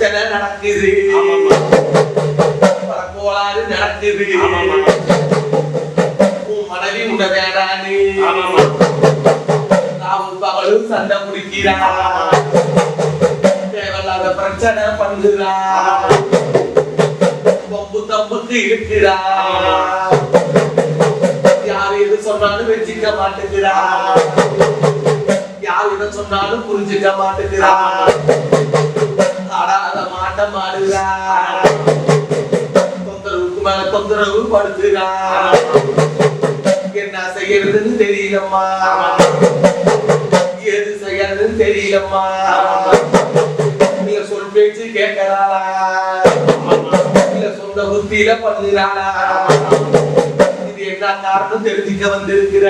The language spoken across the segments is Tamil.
பிரச்சனை நடக்குது. கோளாறு நடக்குது. உன் மனைவி உன்னை ஆமாம்மா. ராவும் பகலும் சண்டை முடிக்கிறா தேவையில்லாத பிரச்சனை பண்ணுறா. பொம்பு தம்புக்கு இருக்கிறா. யார் எது சொன்னாலும் வச்சுக்க மாட்டேங்கிறா யார் எதை சொன்னாலும் புரிஞ்சுக்க மாட்டேங்கிறா ஆடாத மாட்டம் ஆடுறா தொந்தரவுக்கு மேல தொந்தரவு படுத்துறா என்ன செய்யறதுன்னு தெரியலம்மா. எது செய்யறதுன்னு தெரியலம்மா. நீங்க சொல் பேச்சு கேட்கறாளா? இல்ல சொந்த புத்தியில பண்ணுறாளா இது என்ன காரணம் தெரிஞ்சுக்க வந்திருக்கிற?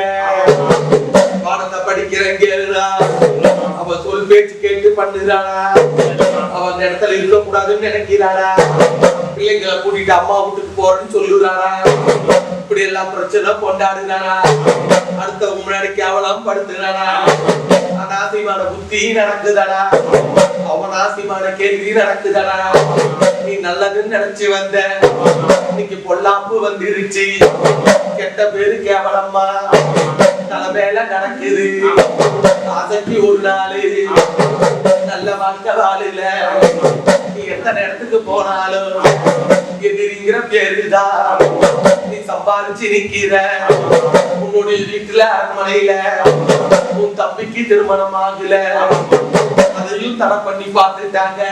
பாடத்தை படிக்கிறேன் கேளுடா அவ சொல் பேச்சு கேட்டு பண்ணுறானா அவ அந்த இடத்துல இருக்க கூடாதுன்னு நினைக்கிறாளா பிள்ளைங்களை கூட்டிட்டு அம்மா வீட்டுக்கு போறேன்னு சொல்லுறாளா இப்படி எல்லாம் பிரச்சனை கொண்டாடுறானா அடுத்த முன்னாடி கேவலம் படுத்துறாளா அனாசிமான புத்தி நடக்குதாடா. அவனாசிமான கேள்வி நடக்குதானா நீ நல்லதுன்னு நினைச்சு வந்த. இன்னைக்கு பொல்லாப்பு வந்துருச்சு. கெட்ட பேரு கேவலம்மா. வேலை நடக்குது. ஆசைக்கு ஒரு நாள். நல்ல வாழ்க்கை வாழல. நீ எத்தனை இடத்துக்கு போனாலும் எதிரிங்கிற பேருதான் நீ சம்பாதிச்சு நிக்கிற. உன்னுடைய வீட்டுல அரண்மனையில உன் தம்பிக்கு திருமணம் ஆகல. அதையும் தடை பண்ணி பார்த்துட்டாங்க.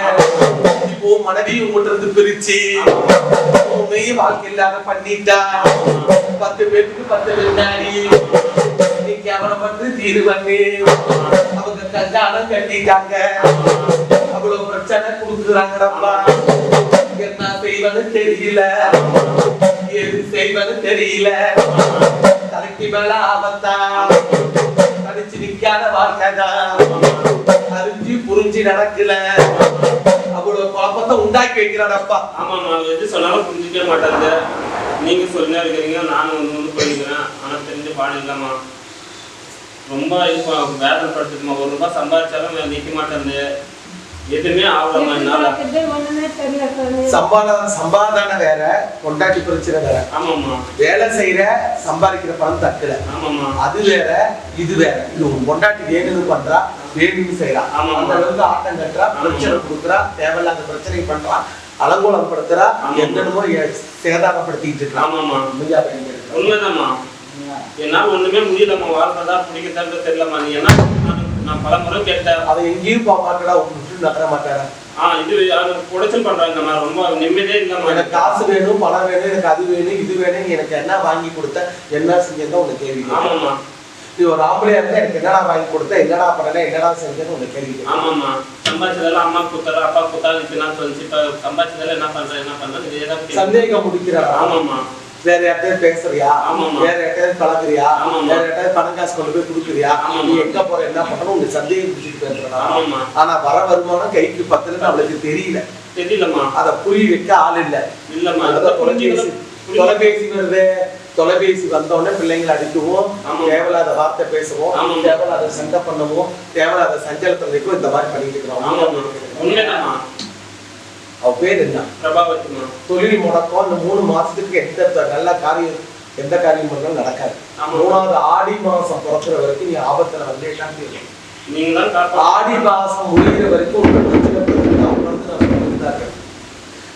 இப்போ மனைவி உங்கள்கிட்ட பிரிச்சு உண்மையும் வாழ்க்கை இல்லாத பண்ணிட்டா. பத்து பேருக்கு பத்து பேர் நீ கேவலப்பட்டு தீரு பண்ணி. அவங்க கல்யாணம் கட்டிட்டாங்க. அவ்வளவு பிரச்சனை கொடுக்குறாங்கடப்பா. என்ன செய்வது தெரியல. எது செய்வது தெரியல. தலைக்கு மேல ஆபத்தா? தனிச்சு நிக்காத வாழ்க்கைதான் அறிஞ்சு புரிஞ்சு நடக்கல. அவ்வளவு குழப்பத்தை உண்டாக்கி வைக்கிறாடப்பா. ஆமா நான் எது சொன்னாலும் புரிஞ்சுக்க மாட்டாங்க. நீங்க சொல்லினா இருக்கிறீங்க நானும் ஒன்று ஒன்று பண்ணிக்கிறேன் ஆனால் தெரிஞ்சு பாடம் இல்லாமா ரொம்ப இப்போ வேதனைப்படுத்துதுமா ஒரு ரூபாய் சம்பாதிச்சாலும் நிற்க மாட்டேங்குது எதுவுமே ஆகலம்மா என்னால ஒண்ணுமே தெரியல சாமி. சம்பாதம் சம்பாதானம் வேற கொண்டாட்டி பிரச்சனை வேற ஆமாம்மா வேலை செய்யற சம்பாதிக்கிற பணம் தக்கல ஆமாம்மா அது வேற இது வேற இது உன் பொண்டாட்டி வேணும்னு பண்றா வேணும்னு செய்யறா ஆமா. அந்த அளவுக்கு ஆட்டம் கட்டுறா. பிரச்சனை கொடுக்குறா தேவையில்லாத பிரச்சனை பண்றா அலங்கோலப்படுத்துறா ஆமா. என்னென்னமோ சேதாரப்படுத்திட்டு இருக்கா ஆமாம்மா உண்மையா பயன்படுத்துறா. உண்மைதாம்மா என்னால ஒண்ணுமே முடியலம்மா வாழ்றதா பிடிக்கிறதா தெரியலம்மா. நீ என்ன நான் நான் பல முறை கேட்டேன். அவ எங்கேயும் உன் விட்டு நகர மாட்டாடா ஆ இது அது குடைச்சல் பண்றாங்கம்மா. ரொம்ப நிம்மதியே இல்லம்மா. எனக்கு காசு வேணும் பணம் வேணும் எனக்கு அது வேணும் இது வேணும் எனக்கு என்ன வாங்கி கொடுத்த என்ன செஞ்சதான் உனக்கு கேள்வி. ஆமாம்மா. நீ ஒரு ஆம்பளையா இருந்தா எனக்கு என்னடா வாங்கி கொடுத்த என்னடா பண்ணல என்னடா செஞ்சேன்னு உனக்கு கேள்வி. ஆமாம்மா. சம்பாதிச்சதெல்லாம் அம்மா கொடுத்தாரு அப்பா கொடுத்தாரு இப்ப நான் சொல்லிச்சு இப்ப சம்பாதிச்சதெல்லாம் என்ன பண்றேன் என்ன பண்றேன். சந்தேகம் முடிக்கிறா ஆமாம்மா. வேற யார்கிட்டயும் பேசுறியா. வேற யார்கிட்டயும் பழகுறியா. வேற யார்கிட்டயும் பணம் காசு கொண்டு போய் கொடுக்குறியா. நீ எங்க போற என்ன பண்ணணும்? உனக்கு சந்தேகம் பிடிச்சிட்டு பேசுறா ஆமாம்மா. ஆனா வர வருமானம் கைக்கு பத்துலன்னு அவளுக்கு தெரியல. தெரியலம்மா. அத புரிய வைக்க ஆள் இல்ல. இல்லம்மா தொலைபேசி தொலைபேசி வருது. தொலைபேசி வந்த உடனே பிள்ளைங்களை அடிக்குவோம். தேவையில்லாத வார்த்தை பேசுவோம். தேவையில்லாத சண்டை பண்ணுவோம். தேவையில்லாத சஞ்சலத்தை இந்த மாதிரி பண்ணிட்டு இருக்கிறோம் அவ பேர் என்ன? பிரபாவதிம்மா தொழில் முடக்கம் இந்த மூணு மாசத்துக்கு எந்த நல்ல காரியம் எந்த காரியம் பண்ணாலும் நடக்காது. மூணாவது ஆடி மாசம் பிறக்கிற வரைக்கும் நீ ஆபத்துல வந்தே காப்பா ஆடி மாசம் முடிகிற வரைக்கும் உங்க பிரச்சனை பிரச்சனை.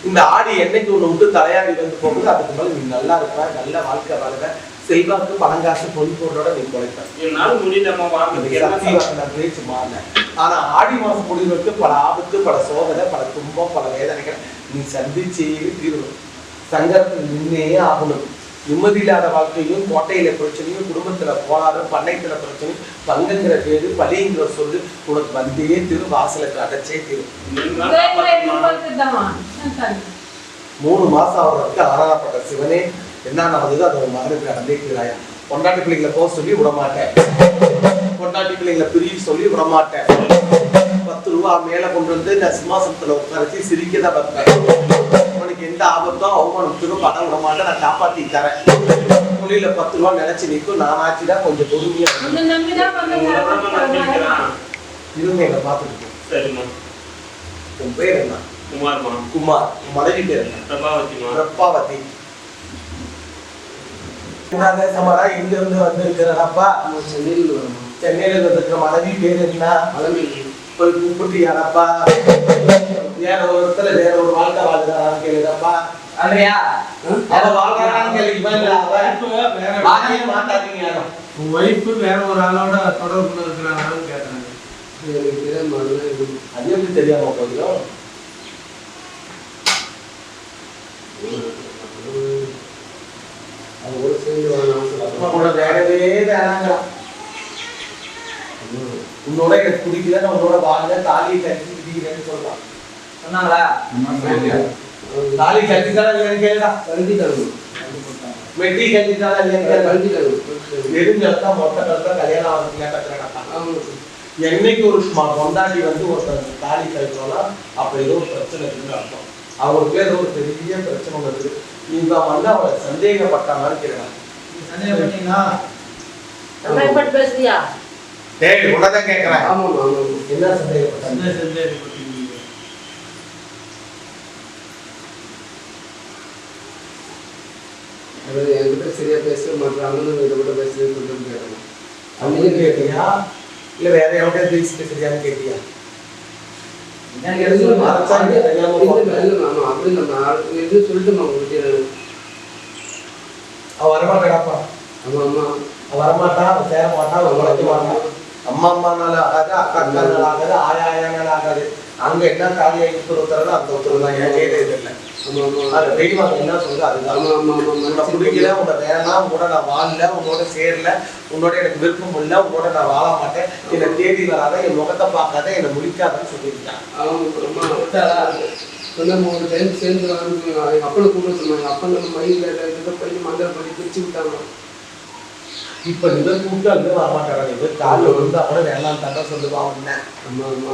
இந்த ஆடி என்னைக்கு ஒண்ணு விட்டு தலையாடி வந்து போகுது அதுக்கு மேல நீ நல்லா இருப்ப நல்ல வாழ்க்கை வாழ்க செல்வாக்கு பணங்காசு பொன் பொருளோட நீ குறைப்ப என்னால முடியலம்மா வாழ்றதுக்கு என்ன சக்தி வாய்ந்த பேச்சு மாறல ஆனா ஆடி மாசம் முடிவுக்கு பல ஆபத்து பல சோதனை பல துன்பம் பல வேதனைகள் நீ சந்திச்சே தீரணும் சங்கரத்தில் நின்னே ஆகணும். நிம்மதி இல்லாத வாழ்க்கையும் கோட்டையில பிரச்சனையும் குடும்பத்துல போராடும் பண்ணைத்துல பிரச்சனையும் பங்குங்கிற பேரு பலிங்கிற சொல்லு உனக்கு வந்தே திரு வாசலுக்கு அடைச்சே திரு? மூணு மாசம் அவருக்கு ஆராதப்பட்ட சிவனே என்ன நடந்ததோ அதை உன் மகனுக்கு நடந்தே தீராயா பொண்டாட்டி பிள்ளைங்களை போக சொல்லி விட மாட்டேன் பொண்டாட்டி பிள்ளைங்களை பிரிய சொல்லி விட மாட்டேன் பத்து ரூபா மேல கொண்டு வந்து நான் சிம்மாசனத்துல உட்காரச்சு சிரிக்க தான் வைப்பேன் உனக்கு எந்த ஆபத்தோ அவமானத்துக்கும் பணம் விட மாட்டேன் நான் காப்பாத்தி தரேன். தொழில பத்து ரூபா நினைச்சு நிற்கும் நான் ஆச்சுதான் கொஞ்சம் பொறுமையா. இருங்க எங்களை பார்த்துட்டு. சரிம்மா. உன் பேர் என்ன? குமார். உன் மனைவி பேர் என்ன? பிரபாவதிமா பிரப்பாவதி என்ன சமரா எங்க இருந்து வந்திருக்கிறப்பா சென்னையில் சென்னையில இருந்து இருக்கிற மனைவி பேர் என்ன? போய் கூப்பிட்டியாரப்பா வேற ஒரு இடத்துல வேற ஒரு வாழ்க்கை வாழ்கிறான்னு கேளுடப்பா அல்றியா அவ வாழ்றான்னு கேளு இவன் இல்ல அவ வாங்கியே மாட்டாதீங்க யாரும் உன் ஒய்ஃபு வேற ஒரு ஆளோட தொடர்புல இருக்கிறாங்கன்னு கேட்டாங்க எனக்கு தெரியாம மறுநாள் இது அது எப்படி தெரியாம போயிடும் கூட வேறவே வேணாங்கிறான் உன்னோட எனக்கு பிடிக்கல நான் உன்னோட வாழ்ந்த தாலியை கட்டி பிடிக்கிறேன்னு சொல்றான். சொன்னாங்களா? தாலி கட்டித்தானே இல்லைன்னு கேளுடா. கல்வி வெட்டி கட்டித்தானே இல்லைன்னு கேளுடா. கல்வி நெடுஞ்சலத்தா மொட்டை கழுத்தா கல்யாணம் ஆகிறதுல ஆமாம் என்னைக்கு ஒரு பொண்டாட்டி வந்து ஒருத்தர் தாலி கழிச்சோம்னா அப்ப ஏதோ ஒரு பிரச்சனை இருக்குன்னு அர்த்தம். அவங்களுக்கு ஏதோ ஒரு பெரிய பிரச்சனை வருது இவங்க வந்து அவளை சந்தேகப்பட்டாங்கன்னு கேட்கலாம் சந்தேகம் பண்ணீங்களா பேசுறியா? டேய் ஆமாம் ஆமாம் என்ன சந்தேகம் சந்தேகப்பட்டீங்க? அதாவது என்கிட்ட சரியா பேச மாட்டாங்கன்னு இதை கூட பேசுறேன்னு சொல்லிட்டு கேட்கணும் அப்படின்னு கேட்டியா இல்ல வேற எவன்கிட்ட பேசிட்டு சரியான்னு கேட்டியா அப்படி நம்ம உங்கள்கிட்ட அவ வரமாட்டாடாப்பா வரமாட்டா சேர மாட்டா உழைக்க மாட்டா. அம்மா அம்மானால ஆகாது அக்கா அக்கானால ஆகாது ஆயா ஆயானால ஆகாது. அங்க என்ன காலியா உத்தரவு அந்த உத்தரவு தான். என் கையில இது இல்லை என்ன சொல்லுது அதுதான். பிடிக்கல உன்னை வேணாம் உன்னோட நான் வாழல உன்னோட சேரல உன்னோட எனக்கு விருப்பம் இல்லை உன்னோட நான் வாழ மாட்டேன். என்னை தேடி வராத என் முகத்தை பார்க்காத என்னை முடிக்காதன்னு சொல்லியிருக்கான் நம்ம ஒரு டைம் சேர்ந்து எங்கள் அப்பனை கூட சொன்னாங்க. அப்பன் நம்ம மைண்டில் மந்திரம் பண்ணி பிரிச்சு விட்டாங்க இப்ப இதை கூப்பிட்டு அங்கே வரமாட்டாங்க இது காலில் விழுந்தா கூட வேணாம் தாண்டா சொல்லுவான் நல்லவங்க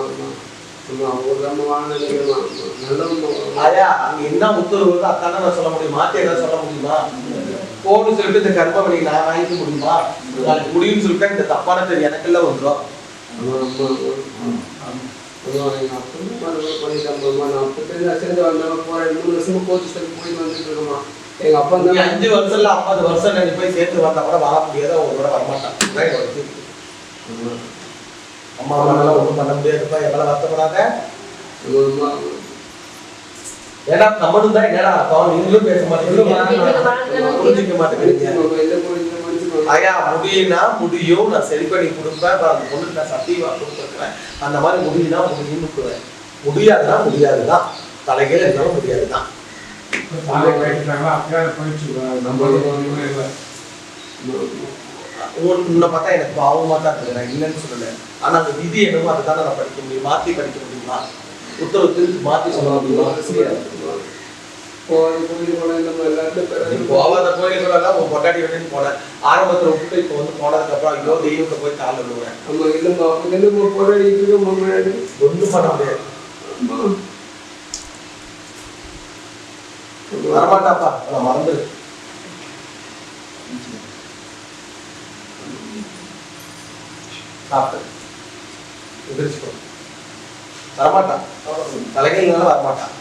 ஆயா அங்க என்ன உத்தரவு வருதோ அதானே நான் சொல்ல முடியும். மாத்தி ஏதாவது சொல்ல முடியுமா? போன்னு சொல்லிட்டு இந்த கர்ப்பவழி நான் வாங்கிக்க முடியுமா? நாளைக்கு முடியும்னு சொல்லிட்டு இந்த தப்பான பேர் எனக்குள்ள வந்துடும் நான் சேர்ந்து வந்தவங்க போகிறேன் மூணு வருஷமா கோச்சு சொல்லி போயிட்டு வந்துட்டு இருக்கோம்மா எங்கள் அப்பா தான் அஞ்சு வருஷம் இல்ல ஐம்பது வருஷம் நீ போய் சேர்த்து வந்தா கூட வாழ முடியாது அவங்களோட வரமாட்டான். அம்மா அம்மானால ஒண்ணும் பண்ண முடியாதுப்பா எவ்வளவு வருத்தப்படாத? ஏன்னா நம்மளும் தான் என்னடா அப்பா நீங்களும் பேச மாட்டேங்கிறீங்க. புரிஞ்சுக்க மாட்டேங்கிறீங்க. மனுஷன் ஐயா முடியும்னா முடியும். நான் சரி பண்ணி கொடுப்பேன். அந்த பொண்ணுக்கு நான் சத்தியமா கொடுத்துருக்கிறேன். அந்த மாதிரி முடியும்னா முடியும்னு முடியாதுன்னா முடியாதுதான். தலைகீழ இருந்தாலும் முடியாதுதான். உன்னை பார்த்தா எனக்கு பாவமா தான் இருக்கு நான் இல்லைன்னு சொல்லல. ஆனா அந்த விதி என்னமோ அதுதான் நான் படிக்க முடியும். மாத்தி படிக்க முடியுமா? உத்தரவு திருப்பி மாத்தி சொல்ல முடியுமா? போகாத கோயிலுக்குள்ள உன் பொட்டாடி வேணும்னு போனேன். ஆரம்பத்துல விட்டுட்டு இப்போ வந்து போனதுக்கு அப்புறம் ஐயோ தெய்வத்தை போய் இருக்கோம் முன்னாடி? ஒன்றும் பண்ண முடியாது. வரமாட்டாப்பா. நான் மறந்துரு சாப்பிட்டு எதிர்த்து வரமாட்டான். தலைகையினால வரமாட்டான்.